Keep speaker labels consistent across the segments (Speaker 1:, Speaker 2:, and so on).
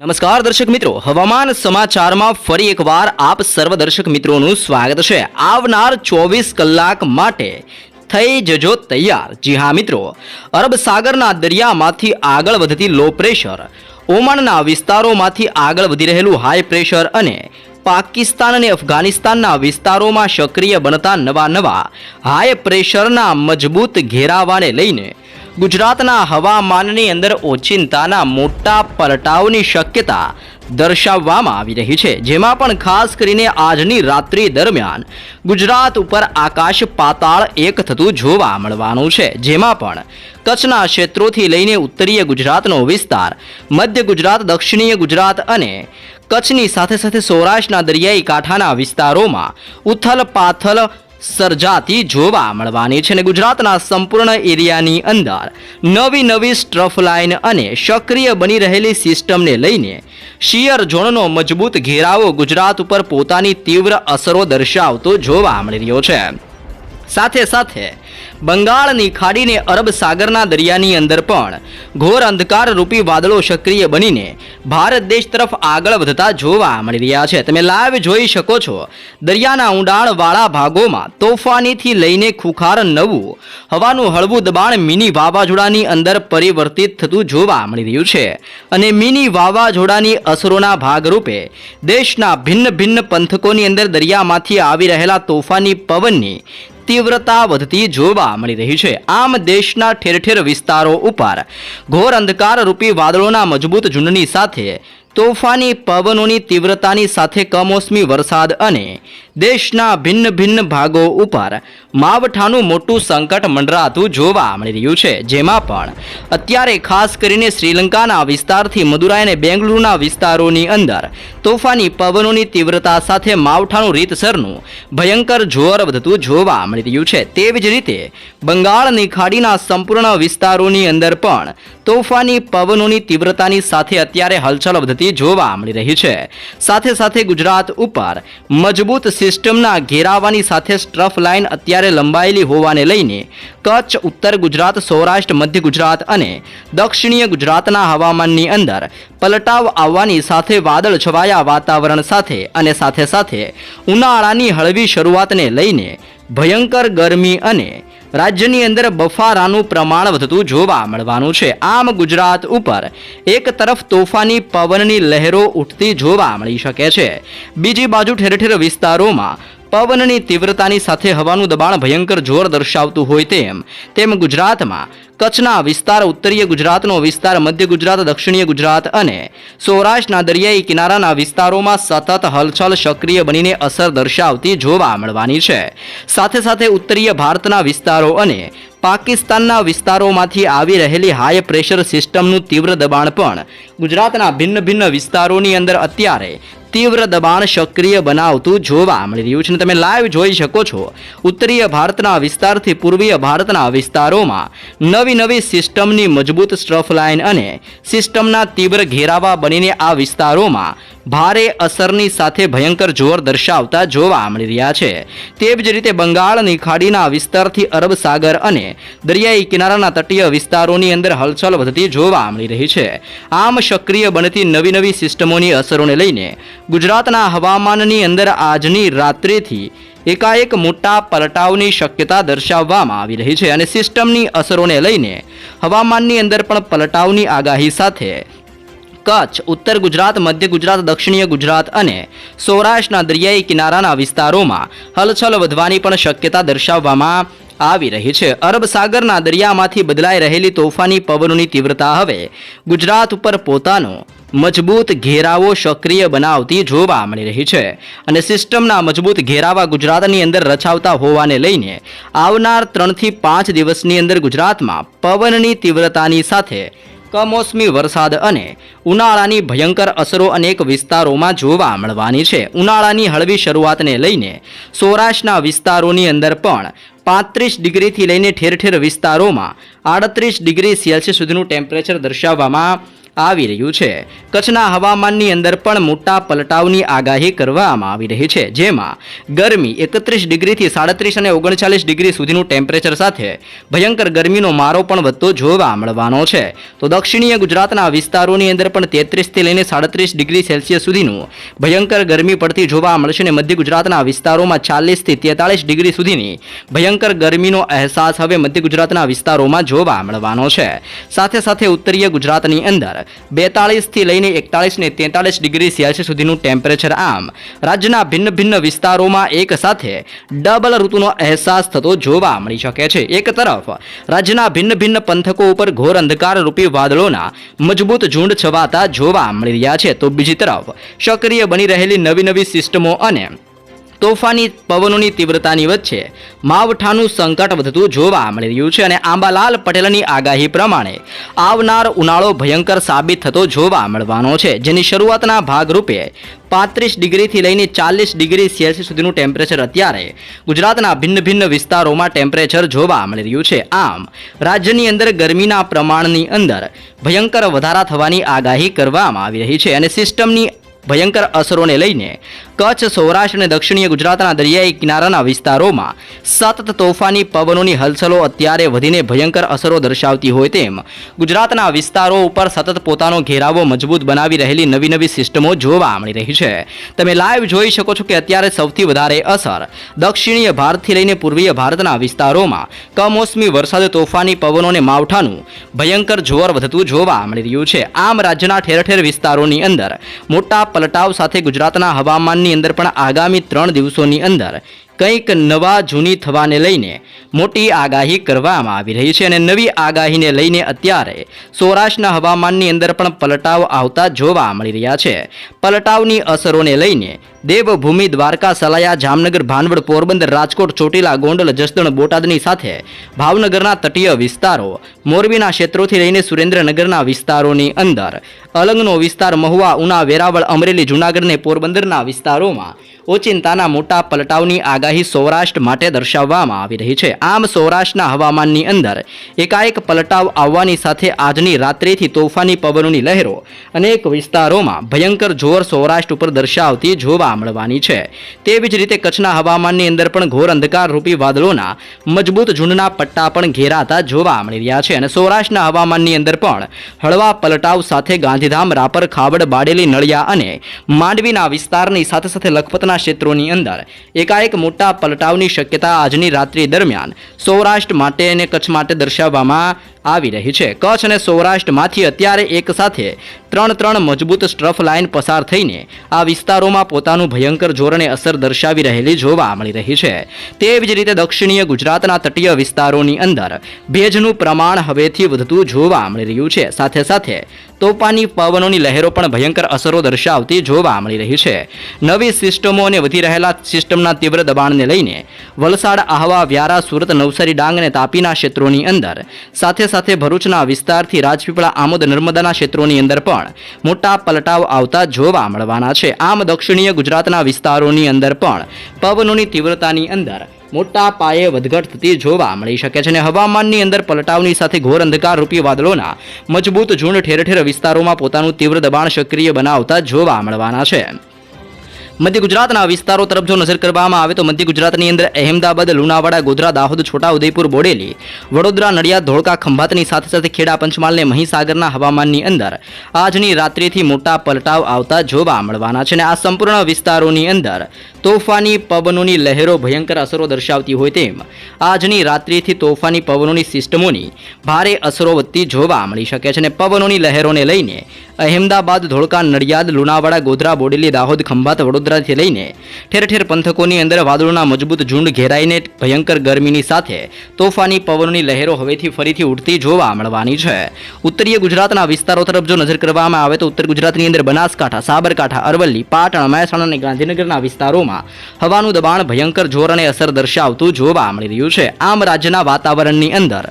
Speaker 1: નમસ્કાર દર્શક મિત્રો, હવામાન સમાચારમાં ફરી એકવાર આપ સર્વ દર્શક મિત્રોનું સ્વાગત છે. આવનાર ચોવીસ કલાક માટે થઈ જજો તૈયાર. જી હા મિત્રો, અરબ સાગરના દરિયામાંથી આગળ વધતી લો પ્રેશર ઓમાનના વિસ્તારોમાંથી આગળ વધી રહેલું હાઈ પ્રેશર અને પાકિસ્તાન અને અફઘાનિસ્તાનના વિસ્તારોમાં સક્રિય બનતા નવા નવા હાઈ પ્રેશરના મજબૂત ઘેરાવાને લઈને ગુજરાતના હવામાનની અંદર ઓચિંતાના મોટા પલટાવની શક્યતા દર્શાવવામાં આવી રહી છે. જેમાં પણ ખાસ કરીને આજની રાત્રિ દરમિયાન ગુજરાત ઉપર આકાશ પાતાળ એક થતું જોવા મળવાનું છે. જેમાં પણ કચ્છના ક્ષેત્રોથી લઈને ઉત્તરીય ગુજરાતનો વિસ્તાર, મધ્ય ગુજરાત, દક્ષિણીય ગુજરાત અને કચ્છની સાથે સાથે સૌરાષ્ટ્રના દરિયાઈ કાંઠાના વિસ્તારોમાં ઉથલ પાથલ સર્જાતી જોવા મળવાની છે અને ગુજરાતના સંપૂર્ણ એરિયાની અંદર નવી નવી સ્ટ્રફ લાઇન અને સક્રિય બની રહેલી સિસ્ટમને લઈને શિયર ઝોનનો મજબૂત ઘેરાવો ગુજરાત ઉપર પોતાની તીવ્ર અસરો દર્શાવતો જોવા મળી રહ્યો છે. સાથે સાથે બંગાળની ખાડીને અરબ સાગરના દરિયાની અંદર પણ ઘોર અંધકાર રૂપી વાદળો સક્રિય બનીને ભારત દેશ તરફ આગળ વધતા જોવા મળી રહ્યા છે. તમે લાઈવ જોઈ શકો છો, દરિયાના ઊંડાણવાળા ભાગોમાં તોફાનીથી લઈને ખુખાર નવું, હવાનું હળવું દબાણ મિની વાવાઝોડાની અંદર પરિવર્તિત થતું જોવા મળી રહ્યું છે. અને મિની વાવાઝોડાની અસરોના ભાગરૂપે દેશના ભિન્ન ભિન્ન પંથકોની અંદર દરિયામાંથી આવી રહેલા તોફાની પવનની તીવ્રતા વધતી જોવા મળી રહી છે. આમ દેશના ઠેર ઠેર વિસ્તારો ઉપર ઘોર અંધકાર રૂપી વાદળોના મજબૂત ઝુંડની સાથે તોફાની પવનોની તીવ્રતાની સાથે કમોસમી વરસાદ અને દેશના ભિન્ન ભિન્ન ભાગો ઉપર માવઠાનું મોટું સંકટ મંડરાતું જોવા મળી રહ્યું છે. જેમાં પણ અત્યારે ખાસ કરીને શ્રીલંકાના વિસ્તારથી મદુરાઈ અને બેંગલુરુના વિસ્તારોની અંદર તોફાની પવનોની તીવ્રતા સાથે માવઠાનું રીતસરનું ભયંકર જોર વધતું જોવા મળી રહ્યું છે. તેવી જ રીતે બંગાળની ખાડીના સંપૂર્ણ વિસ્તારોની અંદર પણ તોફાની પવનોની તીવ્રતાની સાથે અત્યારે હલચલ વધતી જોવા મળી રહી છે. સાથે સાથે ગુજરાત ઉપર મજબૂત સિસ્ટમના ઘેરાવાની સાથે સ્ટ્રફ લાઇન અત્યારે લંબાયેલી હોવાને લઈને કચ્છ, ઉત્તર ગુજરાત, સૌરાષ્ટ્ર, મધ્ય ગુજરાત અને દક્ષિણીય ગુજરાતના હવામાનની અંદર પલટાવ આવવાની સાથે વાદળ છવાયા વાતાવરણ સાથે અને સાથે સાથે ઉનાળાની હળવી શરૂઆતને લઈને ભયંકર ગરમી અને રાજ્યની અંદર બફારાનું પ્રમાણ વધતું જોવા મળવાનું છે. આમ ગુજરાત ઉપર એક તરફ તોફાની પવનની લહેરો ઉઠતી જોવા મળી શકે છે. બીજી બાજુ ઠેર ઠેર વિસ્તારોમાં પવનની તીવ્રતાની સાથે હવાનું દબાણ ભયંકર જોર દર્શાવતું હોય તેમ. તેમ ગુજરાતમાં કચ્છના વિસ્તાર, ઉત્તરીય ગુજરાતનો વિસ્તાર, મધ્ય ગુજરાત, દક્ષિણીય ગુજરાત અને સૌરાષ્ટ્રના દરિયાઈ કિનારાના વિસ્તારોમાં સતત હલચલ સક્રિય બનીને અસર દર્શાવતી જોવા મળવાની છે. સાથે સાથે ઉત્તરીય ભારતના વિસ્તારો અને પાકિસ્તાનના વિસ્તારોમાંથી આવી રહેલી હાઈ પ્રેશર સિસ્ટમનું તીવ્ર દબાણ પણ ગુજરાતના ભિન્ન ભિન્ન વિસ્તારોની અંદર અત્યારે તીવ્ર દબાણ સક્રિય બનાવતું જોવા મળી રહ્યું છે તમે લાઈવ જોઈ શકો છો. ઉત્તરીય ભારતના વિસ્તારથી પૂર્વીય ભારતના વિસ્તારોમાં નવી નવી સિસ્ટમની મજબૂત સ્ટ્રફ લાઇન અને સિસ્ટમના તીવ્ર ઘેરાવા બનીને આ વિસ્તારોમાં ભારે અસરની સાથે ભયંકર જોર દર્શાવતા જોવા મળી રહ્યા છે. તે જ રીતે બંગાળની ખાડીના વિસ્તારથી અરબ સાગર અને દરિયાઈ કિનારાના તટીય વિસ્તારોની અંદર હલચલ વધતી જોવા મળી રહી છે. આમ સક્રિય બનતી નવી નવી સિસ્ટમોની અસરોને લઈને ગુજરાતના હવામાનની અંદર આજની રાત્રિથી એકાએક મોટા પલટાવની શક્યતા દર્શાવવામાં આવી રહી છે અને સિસ્ટમની અસરોને લઈને હવામાનની અંદર પણ પલટાવની આગાહી સાથે કચ્છ, ઉત્તર ગુજરાત, મધ્ય ગુજરાત, દક્ષિણીય ગુજરાત અને સૌરાષ્ટ્રના દરિયાઈ કિનારાના વિસ્તારોમાં હલચલ વધવાની પણ શક્યતા દર્શાવવામાં આવી રહી છે. અરબ સાગરના દરિયામાંથી બદલાઈ રહેલી તોફાની પવનોની તીવ્રતા હવે ગુજરાત ઉપર પોતાનો મજબૂત ઘેરાવો સક્રિય બનાવતી જોવા મળી રહી છે અને સિસ્ટમના મજબૂત ઘેરાવા ગુજરાતની અંદર રચાવતા હોવાને લઈને આવનાર ત્રણથી પાંચ દિવસની અંદર ગુજરાતમાં પવનની તીવ્રતાની સાથે કમોસમી વરસાદ અને ઉનાળાની ભયંકર અસરો અનેક વિસ્તારોમાં જોવા મળવાની છે. ઉનાળાની હળવી શરૂઆતને લઈને સૌરાષ્ટ્રના વિસ્તારોની અંદર પણ પાંત્રીસ ડિગ્રીથી લઈને ઠેર ઠેર વિસ્તારોમાં આડત્રીસ ડિગ્રી સેલ્સિયસ સુધીનું ટેમ્પરેચર દર્શાવવામાં આવી રહ્યું છે. કચ્છના હવામાનની અંદર પણ મોટા પલટાવની આગાહી કરવામાં આવી રહી છે. જેમાં ગરમી એકત્રીસ ડિગ્રીથી સાડત્રીસ અને ઓગણચાલીસ ડિગ્રી સુધીનું ટેમ્પરેચર સાથે ભયંકર ગરમીનો મારો પણ વધતો જોવા મળવાનો છે. તો દક્ષિણીય ગુજરાતના વિસ્તારોની અંદર પણ તેત્રીસથી લઈને સાડત્રીસ ડિગ્રી સેલ્સિયસ સુધીનું ભયંકર ગરમી પડતી જોવા મળશે અને મધ્ય ગુજરાતના વિસ્તારોમાં ચાલીસથી તેતાળીસ ડિગ્રી સુધીની ભયંકર ગરમીનો અહેસાસ હવે મધ્ય ગુજરાતના વિસ્તારોમાં જોવા મળવાનો છે. સાથે સાથે ઉત્તરીય ગુજરાતની અંદર બેતાળીસથી લઈને એકતાળીસને તેતાળીસ ડિગ્રી સેલ્સિયસ સુધીનું ટેમ્પરેચર આમ. રાજ્યના ભિન્ન ભિન્ન વિસ્તારોમાં એક સાથે ડબલ ઋતુનો અહેસાસ થતો જોવા મળી શકે છે. એક તરફ, રાજ્યના ભિન્ન ભિન્ન પંથકો ઉપર ઘોર અંધકાર રૂપી વાદળોના મજબૂત ઝુંડ છવાતા જોવા મળી રહ્યા છે. તો બીજી તરફ, સક્રિય બની રહેલી નવી નવી સિસ્ટમો અને તોફાની પવનોની તીવ્રતાની વચ્ચે માવઠાનું સંકટ વધતું જોવા મળી રહ્યું છે અને આંબાલાલ પટેલની આગાહી પ્રમાણે આવનાર ઉનાળો ભયંકર સાબિત થતો જોવા મળવાનો છે. જેની શરૂઆતના ભાગરૂપે પાંત્રીસ ડિગ્રીથી લઈને ચાલીસ ડિગ્રી સેલ્સિયસ સુધીનું ટેમ્પરેચર અત્યારે ગુજરાતના ભિન્ન ભિન્ન વિસ્તારોમાં ટેમ્પરેચર જોવા મળી રહ્યું છે. આમ, રાજ્યની અંદર ગરમીના પ્રમાણની અંદર ભયંકર વધારા થવાની આગાહી કરવામાં આવી રહી છે અને સિસ્ટમની ભયંકર અસરોને લઈને કચ્છ, સૌરાષ્ટ્ર અને દક્ષિણીય ગુજરાતના દરિયાઈ કિનારાના વિસ્તારોમાં સતત તોફાની પવનોની હલચલો અત્યારે વધીને ભયંકર અસરો દર્શાવતી હોય તેમ ગુજરાતના વિસ્તારો ઉપર સતત પોતાનો ઘેરાવો મજબૂત બનાવી રહેલી નવી નવી સિસ્ટમો જોવા મળી રહી છે. તમે લાઈવ જોઈ શકો છો કે અત્યારે સૌથી વધારે અસર દક્ષિણીય ભારતથી લઈને પૂર્વીય ભારતના વિસ્તારોમાં કમોસમી વરસાદ, તોફાની પવનોને માવઠાનું ભયંકર જોર વધતું જોવા મળી રહ્યું છે. આમ રાજ્યના ઠેર ઠેર વિસ્તારોની અંદર મોટા પલટાવ સાથે ગુજરાતના હવામાનની અંદર પણ આગામી ત્રણ દિવસોની અંદર કંઈક નવા જૂની થવાને લઈને મોટી આગાહી કરવામાં આવી રહી છે અને નવી આગાહીને લઈને અત્યારે સૌરાષ્ટ્રના હવામાનની અંદર પણ પલટાવ આવતા જોવા મળી રહ્યા છે. પલટાવની અસરોને લઈને દેવભૂમિ દ્વારકા સલાયા જામનગર ભાનવડ પોરબંદર રાજકોટ ચોટીલા ગોંડલ જસદણ બોટાદની સાથે ભાવનગરના તટીય વિસ્તારો મોરબીના ક્ષેત્રોથી લઈને સુરેન્દ્રનગરના વિસ્તારોની અંદર અલંગનો વિસ્તાર મહુવા, ઉના, વેરાવળ, અમરેલી, જૂનાગઢ ને પોરબંદરના વિસ્તારોમાં ઓચિંતાના મોટા પલટાવની આગાહી સૌરાષ્ટ્ર માટે દર્શાવવામાં આવી રહી છે. આમ સૌરાષ્ટ્રના હવામાનની અંદર એકાએક પલટાવ આવવાની સાથે આજની રાત્રિથી તોફાની પવનોની લહેરો અનેક વિસ્તારોમાં ભયંકર જોર સૌરાષ્ટ્ર ઉપર દર્શાવતી જોવા મળવાની છે. તેવી જ રીતે કચ્છના હવામાનની અંદર પણ ઘોર અંધકાર રૂપી વાદળોના મજબૂત ઝુંડના પટ્ટા પણ ઘેરાતા જોવા મળી રહ્યા છે અને સૌરાષ્ટ્રના હવામાનની અંદર પણ હળવા પલટાવ સાથે ગાંધીધામ, રાપર, ખાવડ, બાડેલી, નળિયા અને માંડવીના વિસ્તારની સાથે સાથે લખપતના ક્ષેત્રોની અંદર એકાએક મોટા પલટાવની શક્યતા આજની રાત્રિ દરમિયાન સૌરાષ્ટ્ર માટે અને કચ્છ માટે દર્શાવવામાં આવી રહી છે. કચ્છ અને સૌરાષ્ટ્રમાંથી અત્યારે એક સાથે ત્રણ ત્રણ મજબૂત સ્ટ્રફ લાઇન પસાર થઈને આ વિસ્તારોમાં પોતાનું ભયંકર જોરને અસર દર્શાવી રહેલી જોવા મળી રહી છે. તેવી જ રીતે દક્ષિણીય ગુજરાતના તટીય વિસ્તારોની અંદર ભેજનું પ્રમાણ હવેથી વધતું જોવા મળી રહ્યું છે. સાથે સાથે તોફાની પવનોની લહેરો પણ ભયંકર અસરો દર્શાવતી જોવા મળી રહી છે. નવી સિસ્ટમો અને વધી રહેલા સિસ્ટમના તીવ્ર દબાણને લઈને વલસાડ, આહવા, વ્યારા, સુરત, નવસારી, ડાંગ અને તાપીના ક્ષેત્રોની અંદર સાથે સાથે ભરૂચના વિસ્તારથી રાજપીપળા, આમોદ, નર્મદાના ક્ષેત્રોની અંદર પણ મોટા પલટાવ આવતા જોવા મળવાના છે. આમ દક્ષિણીય ગુજરાતના વિસ્તારોની અંદર પણ પવનોની તીવ્રતાની અંદર મોટા પાયે વધઘટ થતી જોવા મળી શકે છે અને હવામાનની અંદર પલટાવની સાથે ઘોર અંધકાર રૂપી વાદળોના મજબૂત ઝુંડ ઠેર ઠેર વિસ્તારોમાં પોતાનું તીવ્ર દબાણ સક્રિય બનાવતા જોવા મળવાના છે. મધ્ય ગુજરાતના વિસ્તારો તરફ જો નજર કરવામાં આવે તો મધ્ય ગુજરાતની અંદર અહેમદાબાદ, લુણાવાડા, ગોધરા, દાહોદ છોટા ઉદયપુર બોડેલી, વડોદરા, નડિયાદ, ધોળકા, ખંભાતની સાથે સાથે ખેડા, પંચમહાલને મહીસાગરના હવામાનની અંદર આજની રાત્રિથી મોટા પલટાવ આવતા જોવા મળવાના છે અને આ સંપૂર્ણ વિસ્તારોની અંદર તોફાની પવનોની લહેરો ભયંકર અસરો દર્શાવતી હોય તેમ આજની રાત્રિથી તોફાની પવનોની સિસ્ટમોની ભારે અસરો વધતી જોવા મળી શકે છે અને પવનોની લહેરોને લઈને અહેમદાબાદ, ધોળકા, નડિયાદ, લુણાવાડા, ગોધરા, બોડેલી, દાહોદ, ખંભાત, વડોદરાથી લઈને ઠેર ઠેર પંથકોની અંદર વાદળોના મજબૂત ઝુંડ ઘેરાઈને ભયંકર ગરમીની સાથે તોફાની પવનોની લહેરો હવેથી ફરીથી ઉઠતી જોવા મળવાની છે. ઉત્તરીય ગુજરાતના વિસ્તારો તરફ જો નજર કરવામાં આવે તો ઉત્તર ગુજરાતની અંદર બનાસકાંઠા, સાબરકાંઠા, અરવલ્લી, પાટણ, મહેસાણા અને ગાંધીનગરના વિસ્તારોમાં હવાનું દબાણ ભયંકર જોર અને અસર દર્શાવતું જોવા મળી રહ્યું છે. આમ રાજ્યના વાતાવરણની અંદર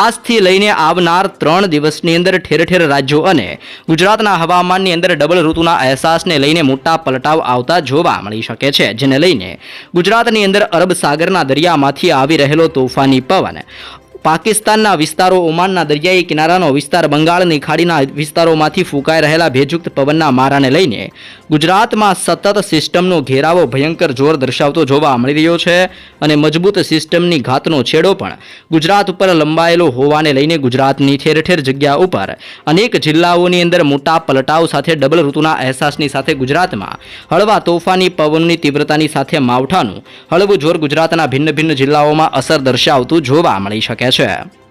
Speaker 1: આજથી લઈને આવનાર ત્રણ દિવસની અંદર ઠેર ઠેર રાજ્યો અને ગુજરાતના હવામાનની અંદર ડબલ ઋતુના અહેસાસને લઈને મોટા પલટાવ આવતા જોવા મળી શકે છે, જેને લઈને ગુજરાતની અંદર અરબ સાગરના દરિયામાંથી આવી રહેલો તોફાની પવન પાકિસ્તાનના વિસ્તારો ઓમાનના દરિયાઈ કિનારાનો વિસ્તાર બંગાળની ખાડીના વિસ્તારોમાંથી ફૂંકાઈ રહેલા ભેજયુક્ત પવનના મારાને લઈને ગુજરાતમાં સતત સિસ્ટમનો ઘેરાવો ભયંકર જોર દર્શાવતો જોવા મળી રહ્યો છે અને મજબૂત સિસ્ટમની ઘાતનો છેડો પણ ગુજરાત ઉપર લંબાયેલો હોવાને લઈને ગુજરાતની ઠેર ઠેર જગ્યા ઉપર અનેક જિલ્લાઓની અંદર મોટા પલટાવ સાથે ડબલ ઋતુના અહેસાસની સાથે ગુજરાતમાં હળવા તોફાની પવનની તીવ્રતાની સાથે માવઠાનું હળવું જોર ગુજરાતના ભિન્ન ભિન્ન જિલ્લાઓમાં અસર દર્શાવતું જોવા મળી શકે છે Gotcha.